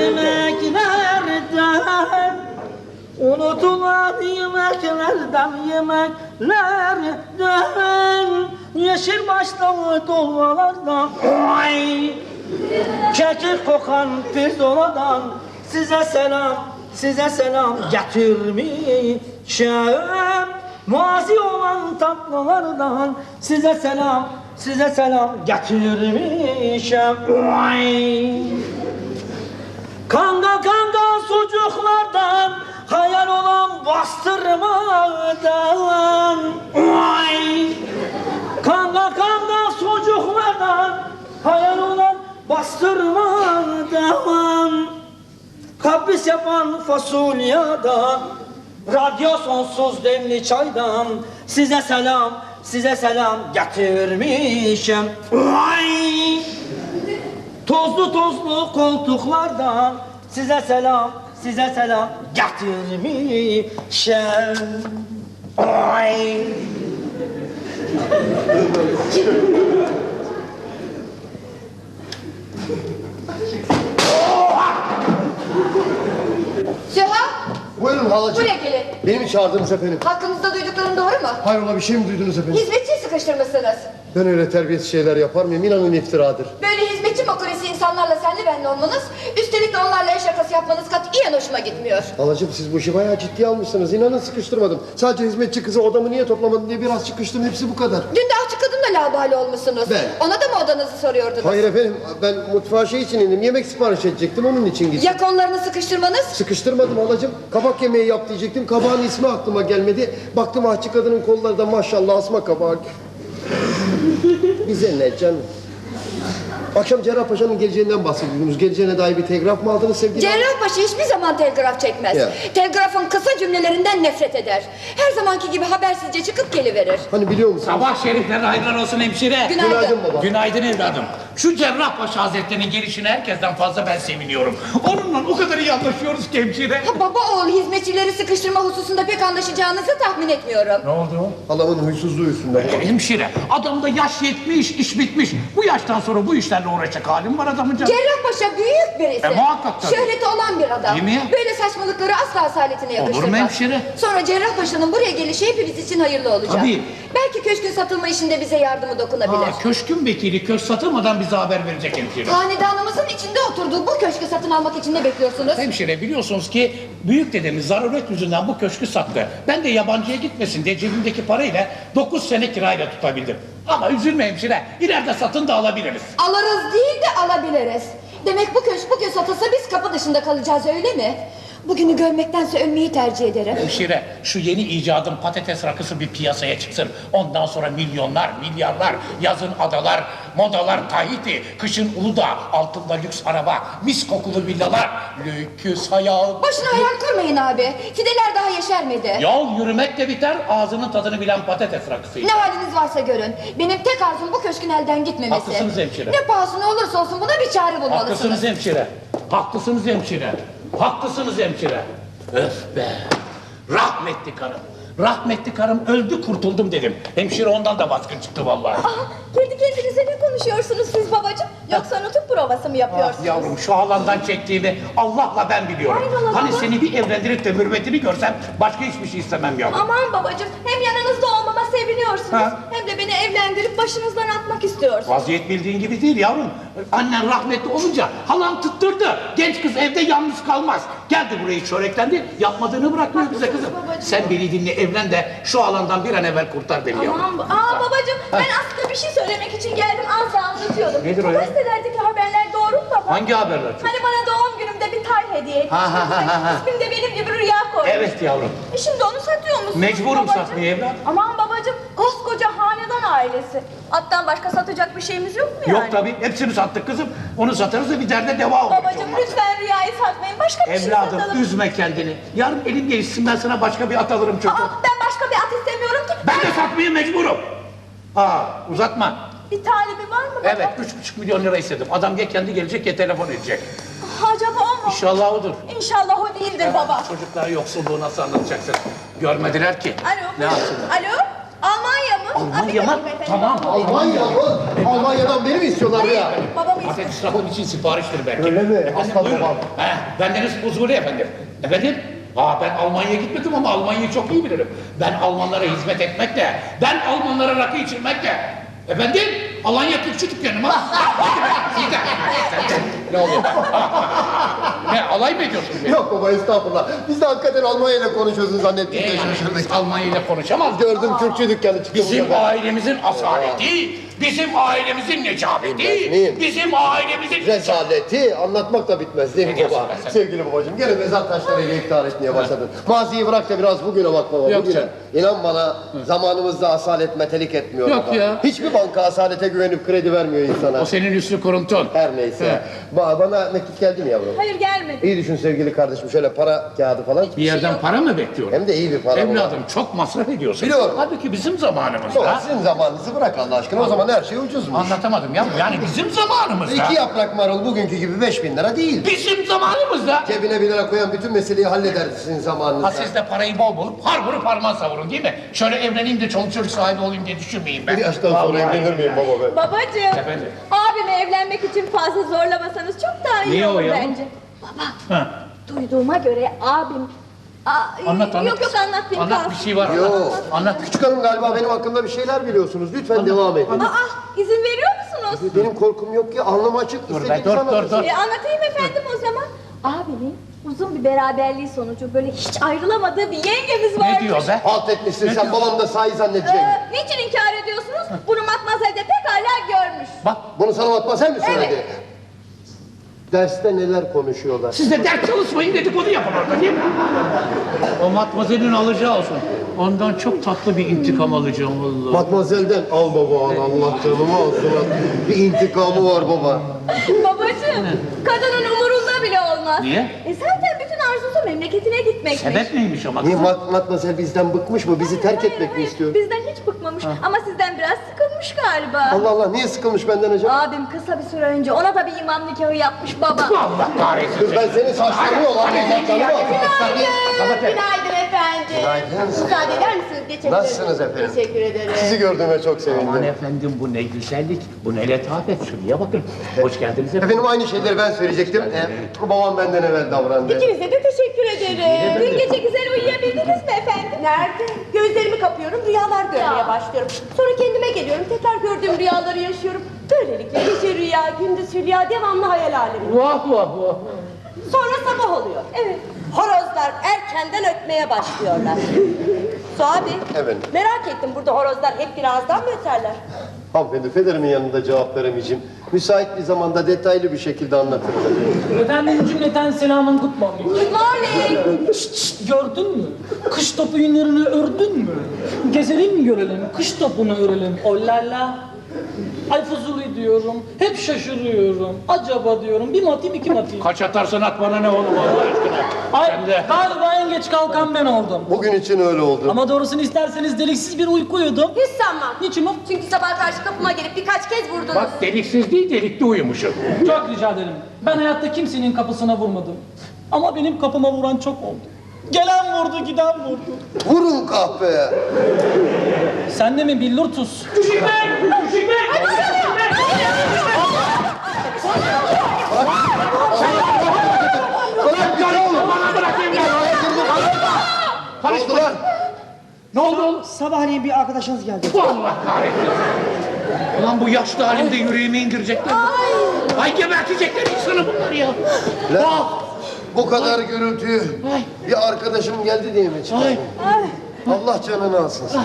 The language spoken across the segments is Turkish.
yemeklerden Unutulan yemeklerden yemeklerden Yeşil başlı dolmalardan Ay! Kekik kokan pirzoladan Size selam, size selam getirmişim Mazi olan tatlılardan Size selam, size selam getirmişim Ay! Kanga kanga sucuklardan Hayal olan bastırmadan Ay! Kanga kanga sucuklardan Hayal olan bastırmadan Kapris yapan fasulyadan Radyo sonsuz demli çaydan Size selam, size selam getirmişim Ay! Tozlu tozlu koltuklardan size selam, size selam getirmişim. Ay. Süha, Buyurun halacığım. buraya gelin. Beni mi çağırdınız efendim? Hakkınızda duyduklarım doğru mu? Hayrola bir şey mi duydunuz efendim? Hizmetçi sıkıştırmışsınız. Ben öyle terbiyesiz şeyler yapar mıyım? İnanın iftiradır. Böyle hizmetçi insanlarla senli benli olmanız, üstelik de onlarla el şakası yapmanız katiyen hoşuma gitmiyor. Halacığım siz bu işi bayağı ciddiye almışsınız. İnanın sıkıştırmadım. Sadece hizmetçi kızı odamı niye toplamadın diye biraz çıkıştım. Hepsi bu kadar. Dün de açık kadınla labali olmuşsunuz. Ben? Ona da mı odanızı soruyordunuz? Hayır efendim ben mutfağa şey için indim. Yemek sipariş edecektim onun için gittim. Ya konularını sıkıştırmanız? Sıkıştırmadım halacığım. Kabak yemeği yap diyecektim. Kabağın ismi aklıma gelmedi. Baktım ahçı kadının kolları da maşallah asma kabağı. Bize ne canım? Akşam Cerrahpaşa'nın geleceğinden bahsediyordunuz. Geleceğine dair bir telgraf mı aldınız sevgili hanım? Cerrahpaşa hiçbir zaman telgraf çekmez. Ya. Telgrafın kısa cümlelerinden nefret eder. Her zamanki gibi habersizce çıkıp geliverir. Hani biliyor musunuz? Sabah şeriflerine hayırlar olsun hemşire. Günaydın. Günaydın baba. Günaydın evladım. Şu Cerrahpaşa Hazretleri'nin gelişine herkesten fazla ben seviniyorum. Onunla o kadar iyi anlaşıyoruz ki hemşire. Ha, Baba oğul hizmetçileri sıkıştırma hususunda pek anlaşacağınızı tahmin etmiyorum. Ne oldu? Halamın huysuzluğu yüzünden. Hemşire, adamda yaş yetmiş, iş bitmiş. Bu yaştan sonra bu işlerle uğraşacak halim var adamın canım. Cerrahpaşa büyük birisi. E, muhakkak tabii. Şöhreti olan bir adam. Değil mi ya? Böyle saçmalıkları asla asaletine yakıştırmaz. mu hemşire? Sonra Cerrahpaşa'nın buraya gelişi hepimiz için hayırlı olacak. Tabii. Belki köşkün satılma işinde bize yardımı dokunabilir. Ha, köşkün vekili köşk satılmadan bize haber verecek hemşire. Hanedanımızın içinde oturduğu bu köşkü satın almak için ne bekliyorsunuz? Hemşire biliyorsunuz ki büyük dedemiz zaruret yüzünden bu köşkü sattı. Ben de yabancıya gitmesin diye cebimdeki parayla 9 sene kirayla tutabildim. Ama üzülme hemşire, ileride satın da alabiliriz. Alırız değil de alabiliriz. Demek bu köşk bugün satılsa biz kapı dışında kalacağız öyle mi? Bugünü görmektense ölmeyi tercih ederim. Hemşire şu yeni icadım patates rakısı bir piyasaya çıksın. Ondan sonra milyonlar, milyarlar, yazın adalar, modalar Tahiti, kışın Uludağ, altında lüks araba, mis kokulu villalar, lüküs hayal. Boşuna hayal kurmayın abi. Fideler daha yeşermedi. Yol yürümek de biter, ağzının tadını bilen patates rakısıyla. Ne haliniz varsa görün. Benim tek arzum bu köşkün elden gitmemesi. Haklısınız hemşire. Ne pahasına olursa olsun buna bir çare bulmalısınız. Haklısınız hemşire. Haklısınız hemşire. Haklısınız hemşire. Öf be. Rahmetli karım. Rahmetli karım öldü kurtuldum dedim. Hemşire ondan da baskın çıktı vallahi. Aa, kendi kendinize ne konuşuyorsunuz siz babacığım? Yoksa nutuk provası mı Ah yapıyorsunuz? yavrum şu alandan çektiğini Allah'la ben biliyorum. Hayrola hani baba? seni bir evlendirip de mürvetini görsem başka hiçbir şey istemem yavrum. Aman babacığım hem yanınızda olmama seviniyorsunuz Ha. hem de beni evlendirip başınızdan atmak istiyorsunuz. Vaziyet bildiğin gibi değil yavrum. Annen rahmetli olunca halan tutturdu. Genç kız evde yalnız kalmaz. Geldi burayı çöreklendi. Yapmadığını bırakmıyor bize kızım. babacığım. Sen beni dinle evlen de şu alandan bir an evvel kurtar beni yavrum. Aman Aa babacığım ben aslında bir şey söylemek için geldim az daha unutuyordum. Nedir o ya? gazetelerdeki haberler doğru mu baba? Hangi haberler? Hani bana doğum günümde bir tay hediye etmiştiniz. Ha, ha, ha, ha, ha. İsmini de benim gibi rüya koymuş. Evet yavrum. E şimdi onu satıyor musunuz Mecburum babacığım? satmaya evlat. Aman ailesi. Attan başka satacak bir şeyimiz yok mu yani? Yok tabii hepsini sattık kızım. Onu satarız da bir derde deva olur. Babacığım lütfen rüyayı satmayın. Başka bir şey Evladım satalım. üzme kendini. Yarın elim gelişsin ben sana başka bir at alırım çocuğum. Aa, ben başka bir at istemiyorum ki. Ben de satmaya mecburum. Aa uzatma. Bir talibi var mı baba? Evet üç buçuk milyon lira istedim. Adam ya kendi gelecek ya telefon edecek. Acaba o mu? İnşallah odur. İnşallah o değildir baba. Çocuklara yoksulluğu nasıl anlatacaksın? Görmediler ki. Alo. Ne yapsınlar? Alo. Almanya mı? Almanya mı? Tamam. Almanya mı? Almanya'dan beni mi istiyorlar ya? Babamı Patates rakım için sipariştir belki. Öyle mi? Efendim, Aslan buyurun. babam. He, bendeniz huzuri efendim. Efendim? Aa ben Almanya'ya gitmedim ama Almanya'yı çok iyi bilirim. Ben Almanlara hizmet etmekle, ben Almanlara rakı içirmekle. Efendim? Alanya Türkçü dükkanı mı? Ne oluyor? Alay mı ediyorsun beni? Yok baba estağfurullah. Biz de hakikaten Almanya ile konuşuyorsun zannettik biz Almanya ile konuşamaz? Gördüm Türkçe dükkanı çıktı Bizim ailemizin asaleti, bizim ailemizin necabeti, Neyim? bizim ailemizin... Rezaleti anlatmak da bitmez değil mi Ne diyorsun baba? be sen? Sevgili babacığım gene mezar taşlarıyla iftihar etmeye başladın. Maziyi bırak da biraz bugüne bak baba. Yok bugüne. canım. İnan bana zamanımızda asalet metelik etmiyor Yok baba. ya. Hiçbir banka asalete güvenip kredi vermiyor insana. O senin üstü kuruntun. Her neyse. Ba bana mektup geldi mi yavrum? Hayır gelmedi. İyi düşün sevgili kardeşim şöyle para kağıdı falan. Bir yerden para mı bekliyorsun? Hem de iyi bir para. baba. Evladım çok masraf ediyorsun. Biliyorum. Halbuki bizim zamanımızda... sizin zamanınızı bırak Allah aşkına. O zaman her şey ucuzmuş. Anlatamadım ya. Yani bizim zamanımızda... İki yaprak marul bugünkü gibi beş bin lira değil. Bizim zamanımızda... Cebine bir lira koyan bütün meseleyi hallederdi sizin zamanınızda. Ha siz de parayı bol bulup har vurup harman savurun değil mi? Şöyle evleneyim de çoluk çocuk sahibi olayım diye düşünmeyin ben. Bir yaştan sonra Vallahi evlenir miyim baba be? Babacığım. Efendim? Abimi evlenmek için fazla zorlamasanız çok daha iyi Niye o olur ya? bence. Baba. Ha. Duyduğuma göre abim... Aa, Anlat anlat. Yok yok anlatmayayım. Anlat bir şey var. Yok. Anlat. Anlat. Küçük hanım galiba benim hakkımda bir şeyler biliyorsunuz. Lütfen devam edin. Aa izin veriyor musunuz? Benim korkum yok ki alnım açık. Dur be, dur, dur, anlatın. dur. E, anlatayım efendim o zaman. Abimin uzun bir beraberliği sonucu böyle hiç ayrılamadığı bir yengemiz varmış. Ne diyor be? Halt etmişsin Ne sen diyorsun? babam da sahi zannedecek. Ee, niçin inkar ediyorsunuz? Bunu matmazel de pekala görmüş. Bak Bunu sana Matmazel mi söyledi? Derste neler konuşuyorlar? siz de ders çalışmayın dedikodu yapın orada değil mi? O matmazelin alacağı olsun. Ondan çok tatlı bir intikam alacağım vallahi. Matmazel'den al baba al Allah canımı alsın. Bir intikamı var baba. Babacığım, kadının umurunda bile olmaz. Niye? E zaten bütün arzusu memleketine gitmekmiş. Sebep neymiş o Niye matmazel? Mat Matmazel bizden bıkmış mı? Bizi terk Hayır, etmek mi hayır, istiyor? Bizden hiç bıkmamış ama sizden biraz sıkılmış galiba. Allah Allah niye sıkılmış benden acaba? Abim kısa bir süre önce ona da bir imam nikahı yapmış baba. Allah kahretsin. Dur ben senin saçlarını yol alsın. Günaydın efendim. Günaydın. Müsaade eder misiniz? Geçebilir Nasılsınız efendim? Teşekkür ederim. Sizi gördüğüme çok Aman sevindim. efendim bu ne güzellik, bu ne letafet. Şuraya bakın. Hoş geldiniz efendim. Efendim aynı şeyleri ben söyleyecektim. Ee, babam benden evvel davrandı. İkinize de teşekkür ederim. Dün gece güzel uyuyabildiniz mi efendim? Nerede? Gözlerimi kapıyorum, rüyalar görmeye başlıyorum. Sonra kendime geliyorum, tekrar gördüğüm rüyaları yaşıyorum. Böylelikle gece rüya, gündüz rüya, devamlı hayal alemi. Vah vah vah. Sonra sabah oluyor. Evet. Horozlar erkenden ötmeye başlıyorlar. Su abi, Efendim? merak ettim burada horozlar hep birazdan mı öterler? Hanımefendi Feder'imin yanında cevap veremeyeceğim. Müsait bir zamanda detaylı bir şekilde anlatırım. Efendim cümleten selamın kutmam. Good morning. Şşt, şşt, gördün mü? Kış topu yünlerini ördün mü? Gezelim görelim, kış topunu örelim. Ollala. Ay Fuzuli diyorum, hep şaşırıyorum. Acaba diyorum, bir matayım iki matayım. Kaç atarsan at bana ne oğlum Allah aşkına. Ay Sen de. galiba en geç kalkan ben oldum. Bugün için öyle oldu. Ama doğrusunu isterseniz deliksiz bir uyku uyudum. Hiç sanmam. Niçin o? Çünkü sabah karşı kapıma gelip birkaç kez vurdunuz. Bak deliksiz değil delikli uyumuşum. Çok rica ederim. Ben hayatta kimsenin kapısına vurmadım. Ama benim kapıma vuran çok oldu. Gelen vurdu, giden vurdu. Vurun kahpeye. Sen de mi billur tuz? Bırak bir şey oğlum. Bana bırak Ne oldu lan? Ne oldu oğlum? Sabahleyin bir arkadaşınız geldi. Allah kahretsin. Ulan bu yaşlı halimde yüreğime indirecekler. Ay. Ay gebertecekler insanı bunlar ya. Lan, Ah. bu kadar gürültüyü bir arkadaşım geldi diye mi çıkardın? Allah canını alsın sen.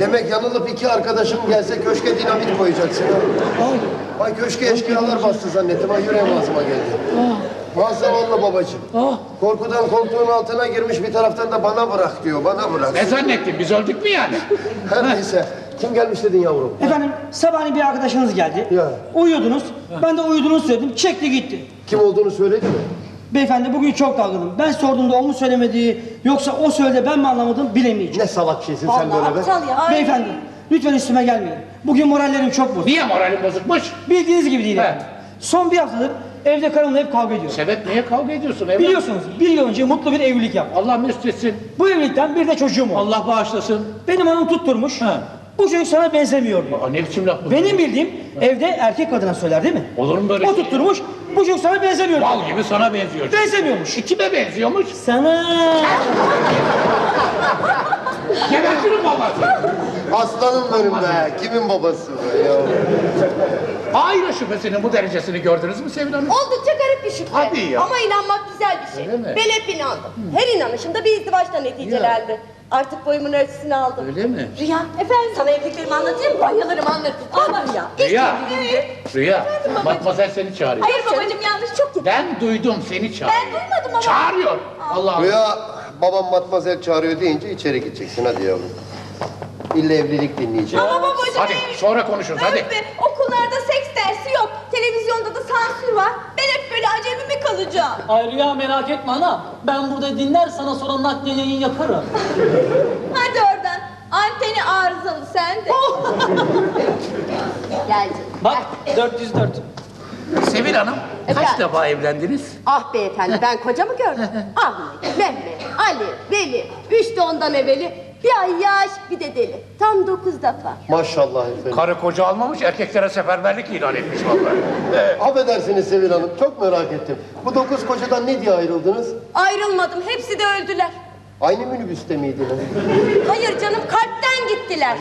Demek yanılıp iki arkadaşım gelse köşke dinamit koyacaksın ha. Ay köşke eşkıyalar bastı zannettim. Ay yüreğim ağzıma geldi. Maazzavallah babacığım. Korkudan koltuğun altına girmiş bir taraftan da bana bırak diyor. Bana bırak. Ne zannettin biz öldük mü yani? Her neyse. Kim gelmiş dedin yavrum? Efendim sabahleyin bir arkadaşınız geldi. Ya. Uyuyordunuz. Ben de uyuduğunuzu söyledim. Çekti gitti. Kim olduğunu söyledi mi? Beyefendi bugün çok dalgınım. Ben sorduğumda o mu söylemedi yoksa o söyledi ben mi anlamadım bilemeyeceğim. Ne salak şeysin sen böyle be. aptal ya. Beyefendi lütfen üstüme gelmeyin. Bugün morallerim çok bozuk. Niye moralim bozukmuş? Bildiğiniz gibi değil efendim. Son bir haftadır evde karımla hep kavga ediyoruz. Sebep niye kavga ediyorsun evlat? Biliyorsunuz bir yıl önce mutlu bir evlilik yaptım. Allah müstessin. Bu evlilikten bir de çocuğum oldu. Allah bağışlasın. Benim hanım tutturmuş. He. Bu çocuk sana benzemiyor diyor. Aa, ne biçim laf bu? Benim bildiğim evde erkek kadına söyler değil mi? Olur mu böyle O şey? tutturmuş bu çocuk sana benzemiyor diyor. Bal gibi sana benziyor. Benzemiyormuş. Kime benziyormuş? Sana. Gebertirim vallahi. Aslanım benim be. Kimin babası be ya? Aile şüphesinin bu derecesini gördünüz mü Sevil Hanım? Oldukça garip bir şüphe. Hadi ya. Ama inanmak güzel bir şey. Öyle mi? Ben hep inandım. Her inanışımda bir izdivaçla neticelendi. Artık boyumun ölçüsünü aldım. Öyle mi? Rüya, efendim sana evliliklerimi anlatayım mı? Bayılırım anlatın. Ama Rüya. ilk Rüya. evliliğimde- Rüya. Matmazel seni çağırıyor. Hayır babacığım yanlış çok kötü. Ben duydum seni çağırıyor. Ben duymadım ama. Çağırıyor. Allah Allah. Rüya babam matmazel çağırıyor deyince içeri gideceksin hadi yavrum. İlle evlilik dinleyeceğim. Ama babacığım Hadi sonra konuşuruz hadi. Öf be, Okullarda seks dersi yok. Televizyonda da sansür var. Ben hep böyle acemi mi kalacağım? Ay Rüya merak etme ana. Ben burada dinler sana sonra naklen yayın yaparım. Hadi oradan. Anteni arızalı sen de. Gel canım. Bak 404. Sevil Hanım kaç Efendim? defa evlendiniz? Ah beyefendi ben kocamı gördüm. Ahmet, Mehmet, Ali, Veli. Üç de ondan evveli. Bir ay yaş bir de deli. Tam dokuz defa. Maşallah efendim. Karı koca almamış erkeklere seferberlik ilan etmiş vallahi. Ee, Affedersiniz Sevil Hanım çok merak ettim. Bu dokuz kocadan ne diye ayrıldınız? Ayrılmadım hepsi de öldüler. Aynı minibüste miydiniz? Hayır canım kalpten gittiler.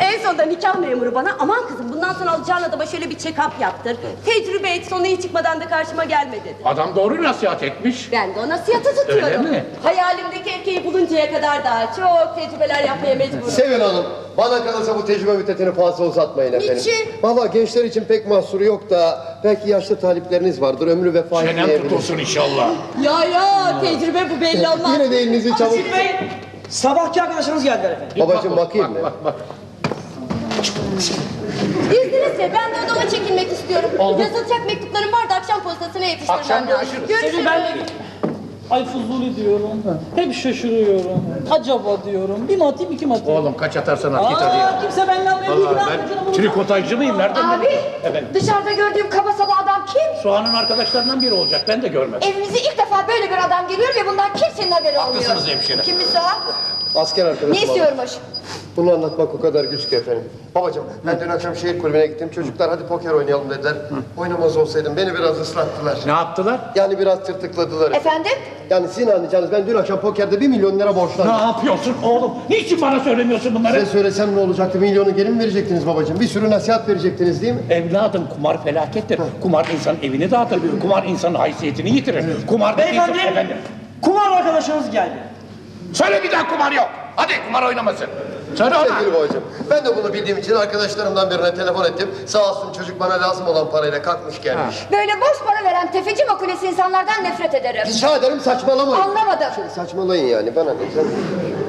en sonunda nikah memuru bana aman kızım bundan sonra alacağın adama şöyle bir check-up yaptır. Tecrübe et sonu iyi çıkmadan da karşıma gelme dedi. adam doğru nasihat etmiş. Ben de o nasihatı tutuyorum. Öyle mi? Hayalimdeki erkeği buluncaya kadar daha çok tecrübeler yapmaya mecburum. Sevil Hanım, bana kalırsa bu tecrübe müddetini fazla uzatmayın efendim. Niçin? Valla gençler için pek mahsuru yok da belki yaşlı talipleriniz vardır, ömrü vefa Çenem etmeyebilir. tutulsun inşallah. ya ya tecrübe bu belli olmaz. Yine de elinizi çabuk... Asil Bey, sabahki arkadaşınız geldiler efendim. Babacığım bakayım mı? Bak bak. İzninizle ben de odama çekilmek istiyorum. Oldu. Yazılacak mektuplarım var da akşam postasına yetiştirmem Akşam lazım. görüşürüz. Görüşürüz. Seni ben de Ay Fuzuli diyorum. Hep şaşırıyorum. Acaba diyorum. Bir mi atayım iki mi atayım? Oğlum kaç atarsan at git hadi Aa, kimse benimle değil. Vallahi ben trikotaycı mıyım? Nereden Abi? Efendim. dışarıda gördüğüm kaba saba adam kim? Soğan'ın arkadaşlarından biri olacak. Ben de görmedim. Evimize ilk defa böyle bir adam geliyor ve bundan kimsenin haberi olmuyor. Haklısınız hemşire. Kimmiş o? Asker arkadaşım. Ne istiyormuş? Bunu anlatmak o kadar güç ki efendim. Babacığım ben dün akşam şehir kulübüne gittim. Çocuklar hadi poker oynayalım dediler. Oynamaz olsaydım beni biraz ıslattılar. Ne yaptılar? Yani biraz tırtıkladılar. Efendim? Yani sizin anlayacağınız ben dün akşam pokerde bir milyon lira Ne borçlandım. yapıyorsun oğlum? Niçin bana söylemiyorsun bunları? Size söylesem ne olacaktı? Milyonu geri mi verecektiniz babacığım? Bir sürü nasihat verecektiniz değil mi? Evladım kumar felakettir. Kumar insanın evini dağıtır. Kumar insanın haysiyetini yitirir. Kumar Beyefendi, Efendim. kumar arkadaşınız geldi. Söyle bir daha kumar yok. Hadi kumar oynamasın. Söyle ona. Sevgili babacığım, ben de bunu bildiğim için arkadaşlarımdan birine telefon ettim. Sağ olsun çocuk bana lazım olan parayla kalkmış gelmiş. Böyle boş para veren tefeci makulesi insanlardan nefret ederim. Rica ederim saçmalamayın. Anlamadım. Saçmalayın yani bana ne?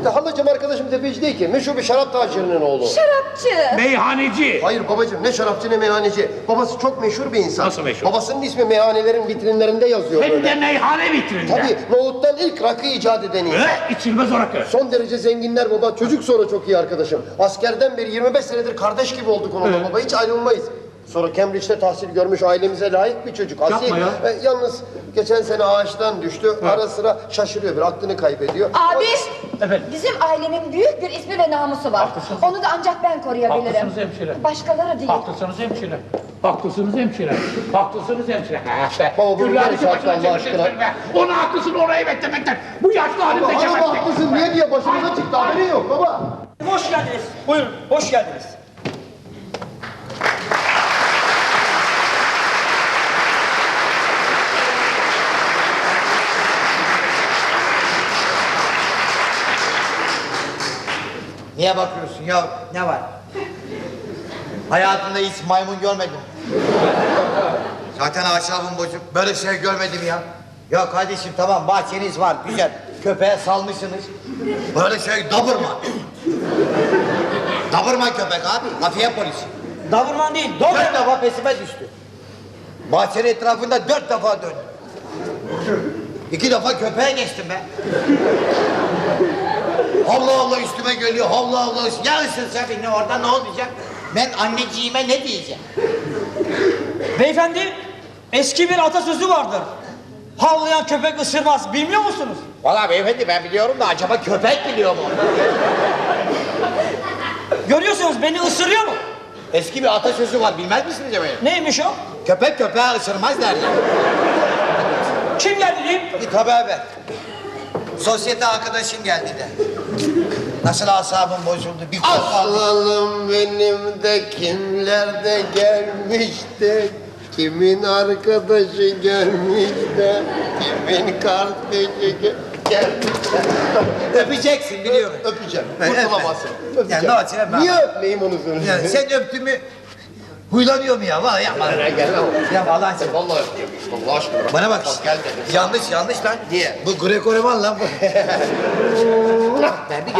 Ya halacığım arkadaşım tefeci değil ki. Meşhur bir şarap tacirinin oğlu. Şarapçı. Meyhaneci. Hayır babacığım ne şarapçı ne meyhaneci. Babası çok meşhur bir insan. Nasıl meşhur? Babasının ismi meyhanelerin vitrinlerinde yazıyor Hem böyle. de meyhane vitrinde. Tabii nohuttan ilk rakı icat eden insan. Ve içilmez o rakı. Son derece zenginler baba. Çocuk sonra çok iyi arkadaşım. Askerden beri 25 senedir kardeş gibi olduk onunla baba. Hiç ayrılmayız. Sonra Cambridge'de tahsil görmüş ailemize layık bir çocuk. Asil. Yapma ya. E, yalnız geçen sene ağaçtan düştü. Ara sıra şaşırıyor bir aklını kaybediyor. Abi. Efendim. Bizim ailenin büyük bir ismi ve namusu var. Haklısınız. Onu da ancak ben koruyabilirim. Haklısınız hemşire. Başkaları değil. Haklısınız hemşire. Haklısınız hemşire. Haklısınız hemşire. Ha. Baba, bunu Güllü nereye abisi çarptı başına Allah aşkına? be. Ona haklısın ona evet demekten. Bu yaşlı halimde Baba ama haklısın niye diye başımıza çıktı haberi yok baba. Hoş geldiniz. Buyurun, hoş geldiniz. Niye bakıyorsun ya? Ne var? Hayatımda hiç maymun görmedim. Zaten asabım bozuk. Böyle şey görmedim ya. Ya kardeşim tamam bahçeniz var güzel. Köpeğe salmışsınız. Böyle şey dabırma. dabırma köpek abi. Kafiye polis. Davurman değil. Dört defa pesime düştü. Bahçenin etrafında dört defa döndüm. İki defa köpeğe geçtim be. Allah Allah üstüme geliyor. Allah Allah. üst- Ya ısırsa beni orada ne olacak? Ben anneciğime ne diyeceğim? Beyefendi, eski bir atasözü vardır. Havlayan köpek ısırmaz, bilmiyor musunuz? Valla beyefendi ben biliyorum da acaba köpek biliyor mu? Görüyorsunuz beni ısırıyor mu? Eski bir atasözü var bilmez misiniz efendim? Neymiş o? Köpek köpeğe ısırmaz derler. Kim geldi diyeyim? Git haber ver. Sosyete arkadaşın geldi de. Nasıl asabım bozuldu bir korku aldım. Aslanım benim de kimler de gelmiş de Kimin arkadaşı gelmiş de Kimin kardeşi gel- gelmiş de Öpeceksin biliyorum. Öpeceğim. Ben Kurtulamazsın. öpme. Öpeceğim. Ya ne yapayım ben? Niye öpmeyeyim onu söyle. Sen öptün mü huylanıyor mu ya? Vallahi yapma. Gel lan. Ya Allah aşkına. Vallahi öpeceğim. Allah aşkına. Bana bak. Gel dedim. Yanlış yanlış lan. Niye? Bu Greco-Roman lan bu. ben bir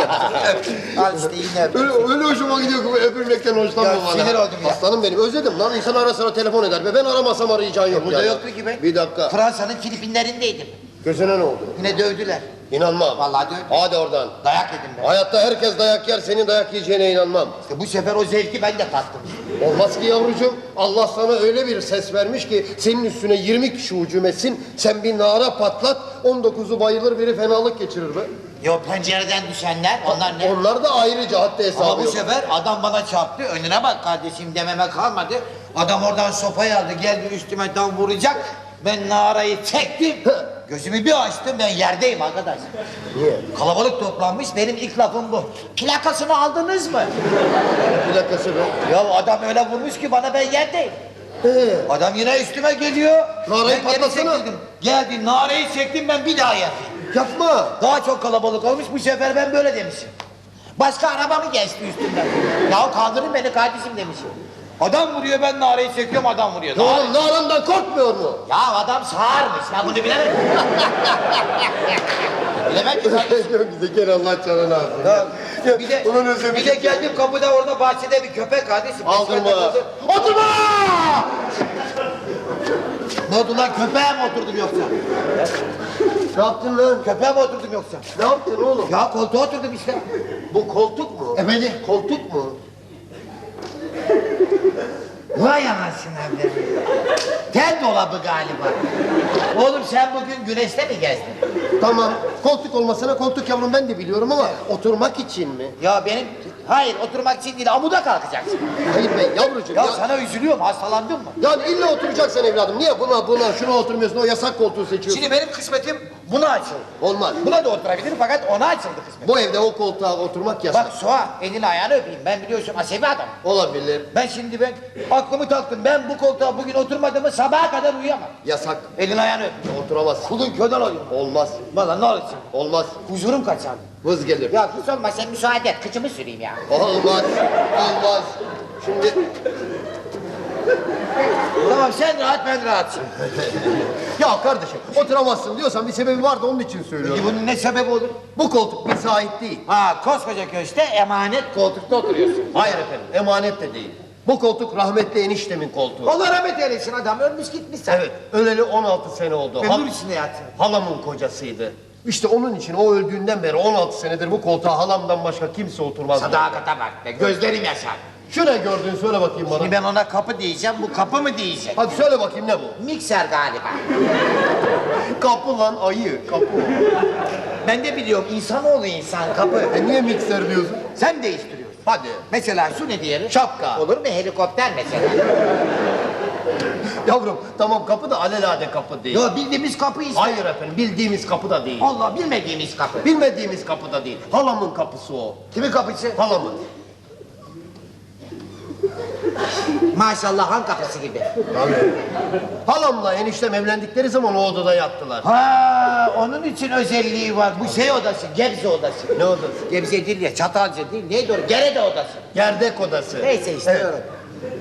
öp. Al işte yine öp. Öyle, öyle hoşuma gidiyor ki öpülmekten hoşlanmam Ya sinir oldum ya. Aslanım benim özledim lan. İnsan ara sıra telefon eder be. Ben aramasam arayacağın yok Burada yani. yoktu ki ben. Bir dakika. Fransa'nın Filipinlerindeydim. Gözüne ne oldu? Yine dövdüler. İnanmam. Vallahi dövdü. Hadi oradan. Dayak yedim ben. Hayatta herkes dayak yer, senin dayak yiyeceğine inanmam. İşte bu sefer o zevki ben de tattım. Olmaz ki yavrucuğum. Allah sana öyle bir ses vermiş ki senin üstüne 20 kişi hücum etsin. Sen bir nara patlat, 19'u bayılır biri fenalık geçirir be. Yo pencereden düşenler onlar ne? Onlar da ayrıca hatta hesabı Ama bu yok. sefer adam bana çarptı. Önüne bak kardeşim dememe kalmadı. Adam oradan sopayı aldı geldi üstüme tam vuracak. Ben narayı çektim. Gözümü bir açtım ben yerdeyim arkadaş. Niye? Kalabalık toplanmış benim ilk lafım bu. Plakasını aldınız mı? Plakası be. Ya adam öyle vurmuş ki bana ben yerdeyim. Ee, Adam yine üstüme geliyor. Narayı Ben çekildim. Geldi narayı çektim ben bir daha yerdim. yapma. Daha çok kalabalık olmuş bu sefer ben böyle demişim. Başka araba mı geçti üstümden? ya kaldırın beni kardeşim demişim. Adam vuruyor ben nareyi çekiyorum adam vuruyor. Ya Nare- oğlum narandan korkmuyor mu? Ya adam sağırmış ben bunu bilemedim. Bilemedim ki. Çok güzel gel Allah canını alsın. Ya, Ya, bir de, ulan özlemişim. bir de geldim kapıda orada bahçede bir köpek kardeşim. Aldırma. Oturma! Ne oldu lan köpeğe mi oturdum yoksa? Ne yaptın lan? Köpeğe mi oturdum yoksa? Ne yaptın oğlum? Ya koltuğa oturdum işte. Bu koltuk mu? Efendim? Koltuk mu? Vay anasını evladım. Tel dolabı galiba. Oğlum sen bugün güneşte mi gezdin? Tamam. Koltuk olmasına koltuk yavrum ben de biliyorum ama oturmak için mi? Ya benim... Hayır oturmak için değil amuda kalkacaksın. Hayır be yavrucuğum. Ya, Ya, sana üzülüyorum hastalandın mı? Yani illa oturacaksın evladım. Niye buna buna şuna oturmuyorsun o yasak koltuğu seçiyorsun? Şimdi benim kısmetim buna açıldı. Olmaz. Buna da oturabilirim fakat ona açıldı kısmet. Bu evde o koltuğa oturmak yasak. Bak Suha elini ayağını öpeyim. Ben biliyorsun asevi adam. Olabilir. Ben şimdi ben aklımı taktım. Ben bu koltuğa bugün oturmadım mı sabaha kadar uyuyamam. Yasak. Elini ayağını öp. Oturamazsın. Kulun köden oluyor. Olmaz. Valla ne olursun. Olmaz. Huzurum kaçar. Vız gelir. Ya sus olma sen müsaade et. Kıçımı süreyim ya. Olmaz. Olmaz. Şimdi Tamam sen rahat ben rahatsın. ya kardeşim oturamazsın diyorsan bir sebebi var da onun için söylüyorum. Peki bunun ne sebebi olur? Bu koltuk bize ait değil. Ha koskoca köşte emanet koltukta oturuyorsun. Hayır efendim emanet de değil. Bu koltuk rahmetli eniştemin koltuğu. Allah rahmet eylesin adam ölmüş gitmiş sen. Evet öleli 16 sene oldu. Ömür Hal- içinde yatsın. halamın kocasıydı. İşte onun için o öldüğünden beri 16 senedir bu koltuğa halamdan başka kimse oturmaz. Sadakata bak be gözlerim yaşar. Şu ne gördün söyle bakayım bana. Şimdi ben ona kapı diyeceğim bu kapı mı diyecek? Hadi söyle bakayım ne bu? Mikser galiba. Kapı lan ayı kapı. Ben de biliyorum insanoğlu insan kapı. e niye mikser diyorsun? Sen değiştiriyorsun. Hadi. Mesela şu ne diyelim? Şapka. Olur mu helikopter mesela? Yavrum tamam kapı da alelade kapı değil. Yo bildiğimiz kapı işte. Hayır efendim bildiğimiz kapı da değil. Allah bilmediğimiz kapı. Bilmediğimiz kapı da değil. Halamın kapısı o. Kimin kapısı? Halamın. Maşallah han kapısı gibi. Halamla eniştem evlendikleri zaman o odada yattılar. Ha onun için özelliği var. Bu şey odası, Gebze odası. Ne odası? Gebze değil ya, Çatalca değil. Neydi o? Gerede odası. Gerdek odası. Neyse işte Evet.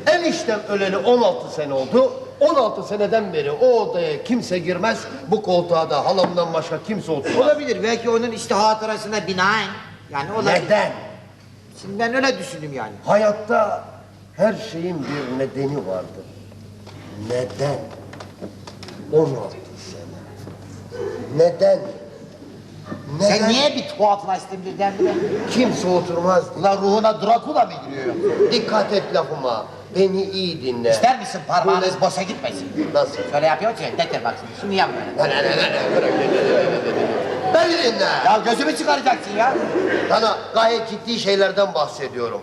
Eniştem öleli 16 sene oldu. 16 seneden beri o odaya kimse girmez. Bu koltuğa da halamdan başka kimse oturmaz. Olabilir. Belki onun işte hatırasına binaen. Yani olabilir. Neden? Şimdi ben öyle düşündüm yani. Hayatta her şeyin bir nedeni vardır. Neden? 16 sene. Neden? Neden? Sen niye bir tuhaflaştın birdenbire? Kimse oturmaz. Ulan ruhuna Drakula mı giriyor? Dikkat et lafıma. Beni iyi dinle. İster misin parmağınız boşa gitmesin? Nasıl? Şöyle yapıyorsun ya, getir bak şimdi. Şunu yap böyle. Beni dinle. Ya gözümü çıkaracaksın ya. Sana gayet ciddi şeylerden bahsediyorum.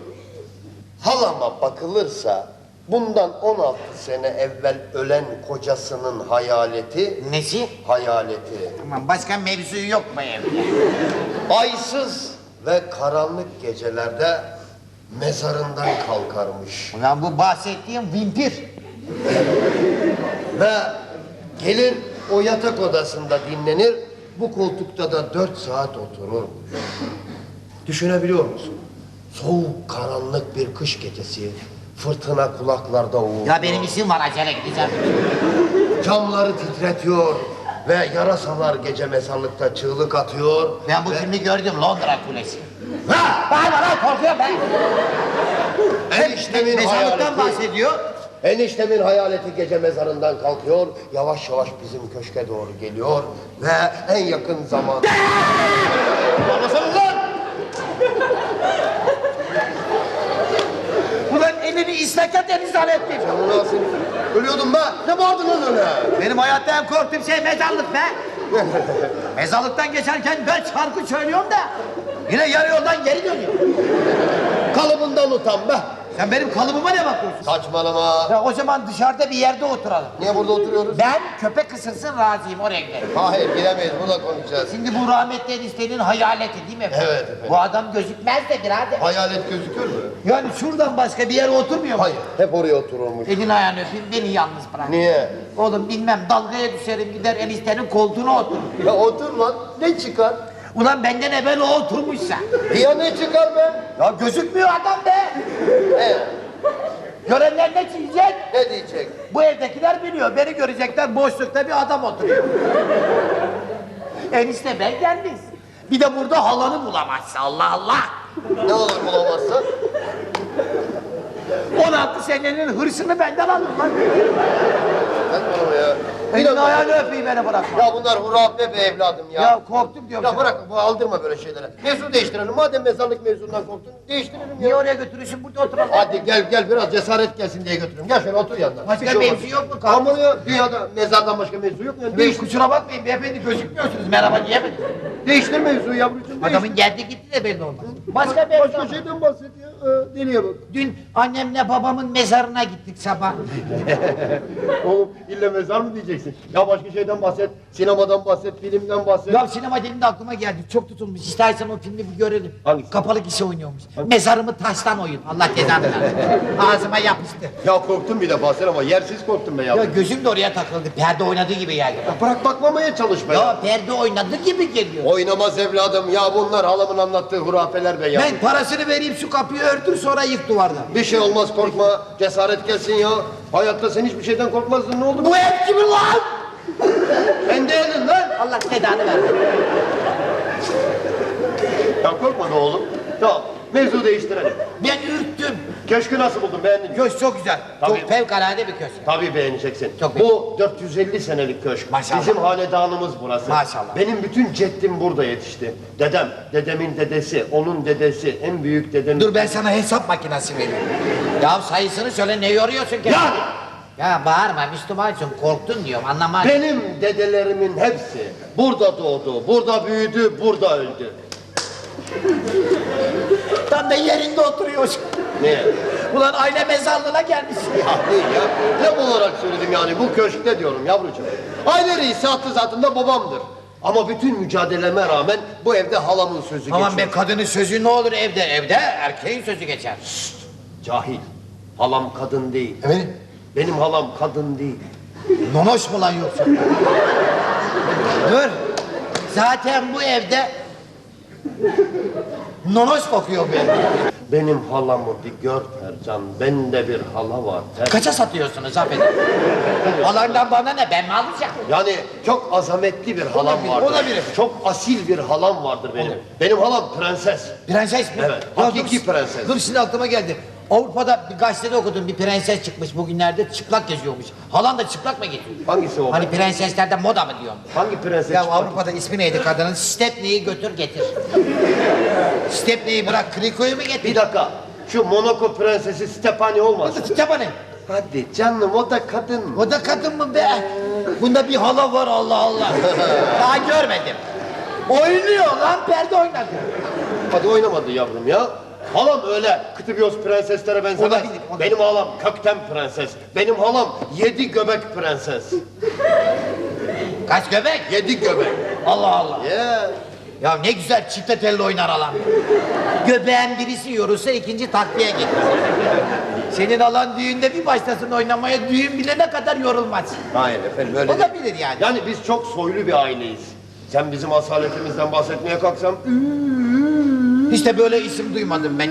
Halama bakılırsa bundan 16 sene evvel ölen kocasının hayaleti Nesi? hayaleti Tamam başka mevzu yok mu evde? aysız ve karanlık gecelerde mezarından kalkarmış. Ulan bu bahsettiğim vimpir. Ve gelir o yatak odasında dinlenir, bu koltukta da dört saat otururmuş. Düşünebiliyor musun? Soğuk, karanlık bir kış gecesi, fırtına kulaklarda uğulduyor. Ya benim işim var acele gideceğim. Camları titretiyor ve yarasalar gece mezarlıkta çığlık atıyor. Ben bu ve filmi gördüm Londra Kulesi. Ha! Bağırma lan korkuyorum ben. eniştemin Mezarlıktan bahsediyor. eniştemin hayaleti gece mezarından kalkıyor, yavaş yavaş bizim köşke doğru geliyor ve en yakın zaman... Anlasanız lan! Ulan elini islakat deniz zannettim. Canını alsın. Ölüyordum be. Ne bağırdın lan öyle? Benim hayatta en korktuğum şey mezarlık be. Mezarlıktan geçerken ben şarkı söylüyorum da yine yarı yoldan geri dönüyor. Kalıbından utan be. Sen benim kalıbıma ne bakıyorsun? Saçmalama. Ya o zaman dışarıda bir yerde oturalım. Niye burada oturuyoruz? Ben köpek ısırsın razıyım oraya gidelim. Hayır gidemeyiz. Burada konuşacağız. Şimdi bu rahmetli eniştenin hayaleti değil mi efendim? Evet efendim. Bu adam gözükmez de birader. Hayalet gözükür mü? Yani şuradan başka bir yere oturmuyor mu? Hayır. Hep oraya otururmuş. Elini ayağını öpeyim beni yalnız bırak. Niye? Oğlum bilmem dalgaya düşerim gider eniştenin koltuğuna otur. Ya otur lan. Ne çıkar? Ulan benden evvel o oturmuşsa. Ya ne çıkar be? Ya gözükmüyor adam be. Görenler ne diyecek? Ne diyecek? Bu evdekiler biliyor. Beni görecekler boşlukta bir adam oturuyor. Enişte ben gelmiş. Bir de burada halanı bulamazsa Allah Allah. Ne olur bulamazsa? 16 senenin hırsını benden alın lan. Saçmalama ya. Elini ayağını öpeyim beni bırakma. Ya bunlar hurafe be evladım ya. Ya korktum diyorum. Ya sana. bırak bu aldırma böyle şeylere. Mevzu değiştirelim. Madem mezarlık mevzundan korktun değiştirelim Niye ya. oraya götürüyorsun burada oturalım? Hadi gel gel biraz cesaret gelsin diye götürüyorum. Gel şöyle otur yanına. Başka şey olmaz. mevzu yok mu? Ama ya dünyada mezardan başka mevzu yok mu? Yani değiş, kusura bakmayın beyefendi gözükmüyorsunuz merhaba diyemedim. değiştir mevzuyu yavrucuğum. Adamın geldi gitti de belli olmaz. Başka mevzu Başka ama. şeyden bahset ya. Ee, deliye bak. Dün annemle babamın mezarına gittik sabah. Oğlum illa mezar mı diyeceksin? Ya başka şeyden bahset. Sinemadan bahset, filmden bahset. Ya sinema dilinde aklıma geldi. Çok tutulmuş. İstersen o filmi bir görelim. Hangisi? Kapalı kişi oynuyormuş. Mezarımı taştan oyun. Allah cezanı versin. Ağzıma yapıştı. Ya korktum bir defa sen ama yersiz korktum be Ya yavrum. gözüm de oraya takıldı. Perde oynadığı gibi geldi. Ya bırak bakmamaya çalışma ya. Ya perde oynadığı gibi geliyor. Oynamaz evladım ya bunlar halamın anlattığı hurafeler be yavrum. Ben parasını vereyim şu kapıyı örtür sonra yık duvardan. Bir şey olmaz korkma. Cesaret gelsin ya. Hayatta sen hiçbir şeyden korkmazdın ne oldu? Bu ev kimin lan? Ben değilim lan. Allah cezanı versin. Ya korkma ne oğlum. Tamam mevzu değiştirelim. Ben ürktüm. Köşkü nasıl buldun beğendin mi? Köşk çok güzel. Tabii. Çok fevkalade bir köşk. Tabii beğeneceksin. Çok Bu 450 senelik köşk. Maşallah. Bizim hanedanımız burası. Maşallah. Benim bütün ceddim burada yetişti. Dedem, dedemin dedesi, onun dedesi, en büyük dedemin... Dur ben sana hesap makinesi vereyim. Ya sayısını söyle ne yoruyorsun ki? Yani Ya bağırma Müslümansın korktun diyorum anlamaz. benim dedelerimin hepsi burada doğdu, burada büyüdü, burada öldü. Tam da yerinde oturuyorsun. Niye? Ulan aile mezarlığına. Ya değil ya. Laf olarak söyledim yani bu köşkte diyorum yavrucuğum. Aile reisi hattı zatında babamdır. Ama bütün mücadeleme rağmen bu evde halamın sözü Aman geçiyor. be kadının sözü ne olur evde? Evde erkeğin sözü geçer. Cahil. Halam kadın değil. Efendim? Benim halam kadın değil. Nonoş mu lan yoksa? Dur. Zaten bu evde nonoş kokuyor be. Benim halamı bir gör Tercan. Bende bir hala var. Ter- Kaça satıyorsunuz affedin? Alandan bana ne ben mi alacağım? Yani çok azametli bir halam Olabilir, vardır. olabilir. Çok asil bir halam vardır benim. Benim halam prenses. Prenses mi? Evet, Ya hakiki dur, prenses. Dur şimdi aklıma geldi. Avrupa'da bir gazetede okudum bir prenses çıkmış bugünlerde çıplak geziyormuş. Halan da çıplak mı geziyor? Hangisi o? Hani prenseslerde moda mı diyorum? Hangi prenses? Ya çıplak? Avrupa'da ismi neydi kadının? Stepney'i götür getir. Stepney'i bırak Kriko'yu mu getir? Bir dakika. Şu Monaco prensesi Stepani olmasın? Stepney. Hadi canım o da kadın. O da kadın mı be? Bunda bir hala var Allah Allah. Daha görmedim. Oynuyor lan perde oynadı. Hadi oynamadı yavrum ya. Halam öyle Kıtıbiyoz prenseslere benzemez. Olabilir, olabilir. Benim halam kökten prenses. Benim halam yedi göbek prenses. Kaç göbek? Yedi göbek. Allah Allah. Yeah. Ya ne güzel çifte telli oynar alan. Göbeğin birisi yorulsa ikinci takviye gelir. Senin alan düğünde bir başlasın oynamaya düğün bile ne kadar yorulmaz. Hayır efendim öyle değil. Olabilir yani. Yani biz çok soylu bir aileyiz. Sen bizim asaletimizden bahsetmeye kalksan İşte böyle isim duymadım ben.